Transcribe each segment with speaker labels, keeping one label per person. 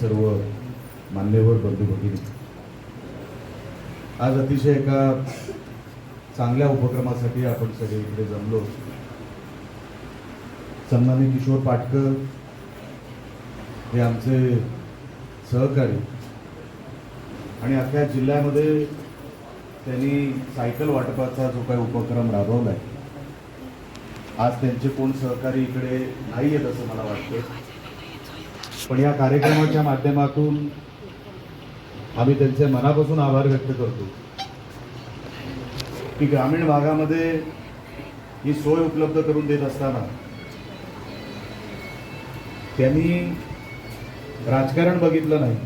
Speaker 1: सर्व मान्यवर बंधू भगिनी. आज अतिशय एका चांगल्या उपक्रमासाठी आपण सगळे इकडे जमलो. सन्मान्य किशोर पाटकर हे आमचे सहकारी. आणि अख्ख्या जिल्ह्यामध्ये त्यांनी सायकल वाटपाचा जो काही उपक्रम राबवला आहे आज त्यांचे कोण सहकारी इकडे नाही आहेत असं मला वाटतं पण या कार्यक्रमाच्या माध्यमातून आम्ही त्यांचे मनापासून आभार व्यक्त करतो. की ग्रामीण भागामध्ये ही सोय उपलब्ध करून देत असताना त्यांनी राजकारण बघितलं नाही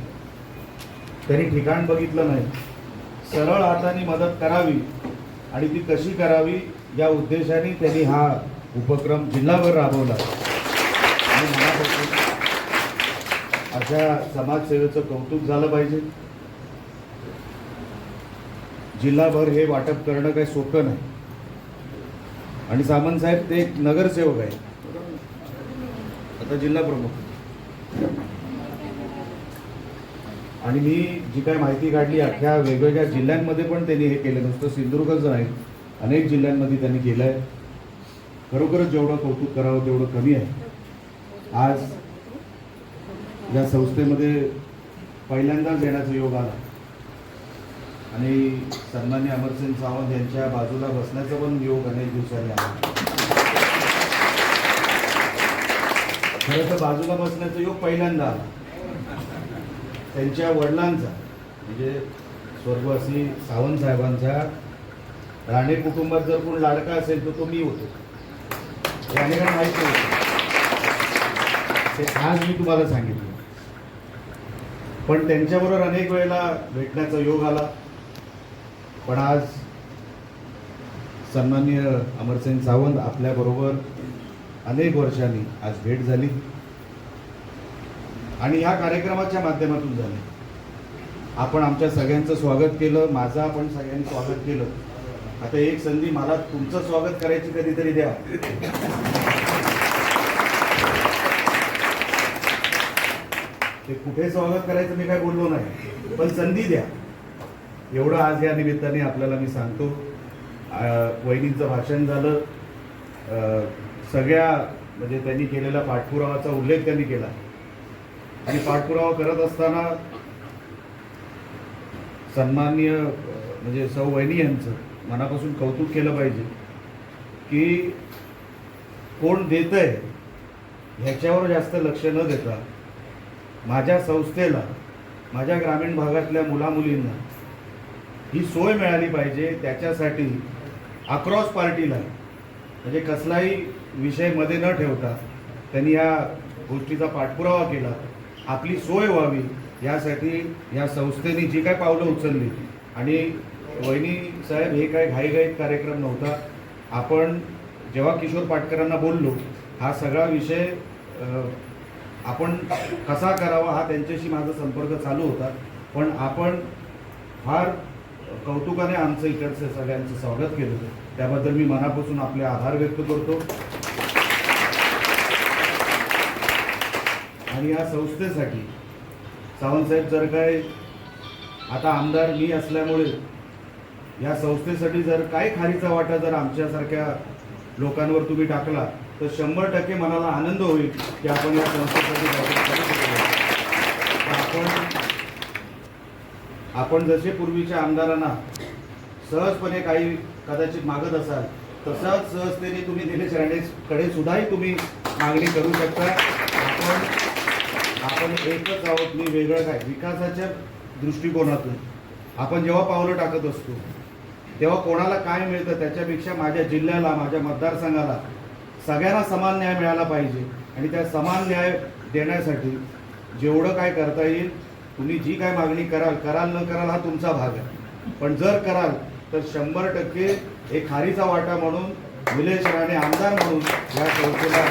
Speaker 1: त्यांनी ठिकाण बघितलं नाही सरळ हाताने मदत करावी आणि ती कशी करावी या उद्देशाने त्यांनी हा उपक्रम जिल्हाभर राबवला आणि मनापासून अशा समाजसेवेचं कौतुक झालं पाहिजे. जिल्हाभर हे वाटप करणं काही सोपं नाही. आणि सामंतसाहेब ते एक नगरसेवक आहे आता जिल्हा प्रमुख. आणि मी जी काय माहिती काढली अख्ख्या वेगवेगळ्या जिल्ह्यांमध्ये पण त्यांनी हे केलं. नुसतं सिंधुदुर्गच नाही अनेक जिल्ह्यांमध्ये त्यांनी केलं आहे खरोखरच जेवढं कौतुक करावं तेवढं कमी आहे. आज या संस्थेमध्ये पहिल्यांदाच येण्याचा योग आला. आणि सन्मान्य अमरसिंग सावंत यांच्या बाजूला बसण्याचा पण योग अनेक दिवसांनी आला. खरं तर बाजूला बसण्याचा योग पहिल्यांदा आला. त्यांच्या वडिलांचा म्हणजे स्वर्गवासी सावंत साहेबांचा राणे कुटुंबात जर कोण लाडका असेल तर तो मी होतो. हे अनेकांना माहिती होतं. ते आज मी तुम्हाला सांगितलं. पण त्यांच्याबरोबर अनेक वेळेला भेटण्याचा योग आला. पण आज सन्माननीय अमरसिंग सावंत आपल्याबरोबर अनेक वर्षांनी आज भेट झाली. आणि ह्या कार्यक्रमाच्या माध्यमातून झाले. आपण आमच्या सगळ्यांचं स्वागत केलं माझं आपण सगळ्यांनी स्वागत केलं. आता एक संधी मला तुमचं स्वागत करायची कधीतरी द्या. ते कुठे स्वागत करायचं मी काय बोललो नाही. पण संधी द्या. एवढं आज या निमित्ताने आपल्याला मी सांगतो. वहिनींचं भाषण झालं. सगळ्या म्हणजे त्यांनी केलेल्या पाठपुरावाचा उल्लेख त्यांनी केला. आणि पाठपुरावा करत असताना सन्माननीय म्हणजे सौ वहिनी यांचं मनापासून कौतुक केलं पाहिजे की कोण देत आहे ह्याच्यावर जास्त लक्ष न देता माझ्या संस्थेला माझ्या ग्रामीण भागातल्या मुलामुलींना ही सोय मिळाली पाहिजे. त्याच्यासाठी अक्रॉस पार्टीला म्हणजे कसलाही विषयमध्ये न ठेवता त्यांनी या गोष्टीचा पाठपुरावा केला. आपली सोय व्हावी. यासाठी या संस्थेने जी काय पावलं उचलली. आणि वहिनी साहेब हे काय घाईघाईत कार्यक्रम नव्हता. आपण जेव्हा किशोर पाटकरांना बोललो हा सगळा विषय आपण कसा करावा हा त्यांच्याशी माझा संपर्क चालू होता. पण आपण फार कौतुकाने आमचं इकडचं सगळ्यांचं स्वागत केलं. त्याबद्दल मी मनापासून आपले आभार व्यक्त करतो. आणि या संस्थेसाठी सावंतसाहेब जर काय आता आमदार मी असल्यामुळे या संस्थेसाठी जर काय खारीचा वाटा जर आमच्यासारख्या लोकांवर तुम्ही टाकला तर शंभर टक्के मनाला आनंद होईल की आपण या संस्थेसाठी आपण आपण जसे पूर्वीच्या आमदारांना सहजपणे काही कदाचित मागत असाल तसाच सहजतेने तुम्ही निलेश राणेकडे सुद्धाही तुम्ही मागणी करू शकता. आपण आपण एकच आहोत मी वेगळं काय विकासाच्या दृष्टिकोनातून. आपण जेव्हा पावलं टाकत असतो तेव्हा कोणाला काय मिळतं त्याच्यापेक्षा माझ्या जिल्ह्याला माझ्या मतदारसंघाला सगळ्यांना समान न्याय मिळाला पाहिजे आणि त्या समान न्याय देण्यासाठी जेवढं काय करता येईल तुम्ही जी काय मागणी कराल कराल न कराल हा तुमचा भाग आहे. पण जर कराल तर शंभर टक्के एक खारीचा वाटा म्हणून निलेश राणे आमदार म्हणून या संस्थेला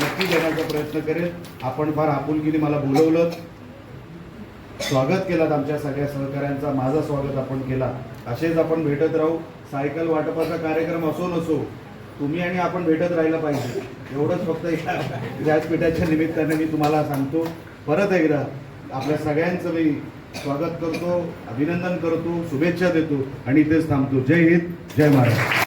Speaker 1: नक्की देण्याचा प्रयत्न करेल. आपण फार आपुलकीने मला बोलवलं. स्वागत केलं आमच्या सगळ्या सहकाऱ्यांचा. माझा स्वागत आपण केला. असेच आपण भेटत राहू. सायकल वाटपाचा कार्यक्रम असो नसो तुम्ही आणि आपण भेटत राहिलं पाहिजे. एवढंच फक्त या व्यासपीठाच्या निमित्ताने मी तुम्हाला सांगतो. परत एकदा आपल्या सगळ्यांचं मी स्वागत करतो अभिनंदन करतो शुभेच्छा देतो आणि इथेच थांबतो. जय हिंद जय महाराष्ट्र.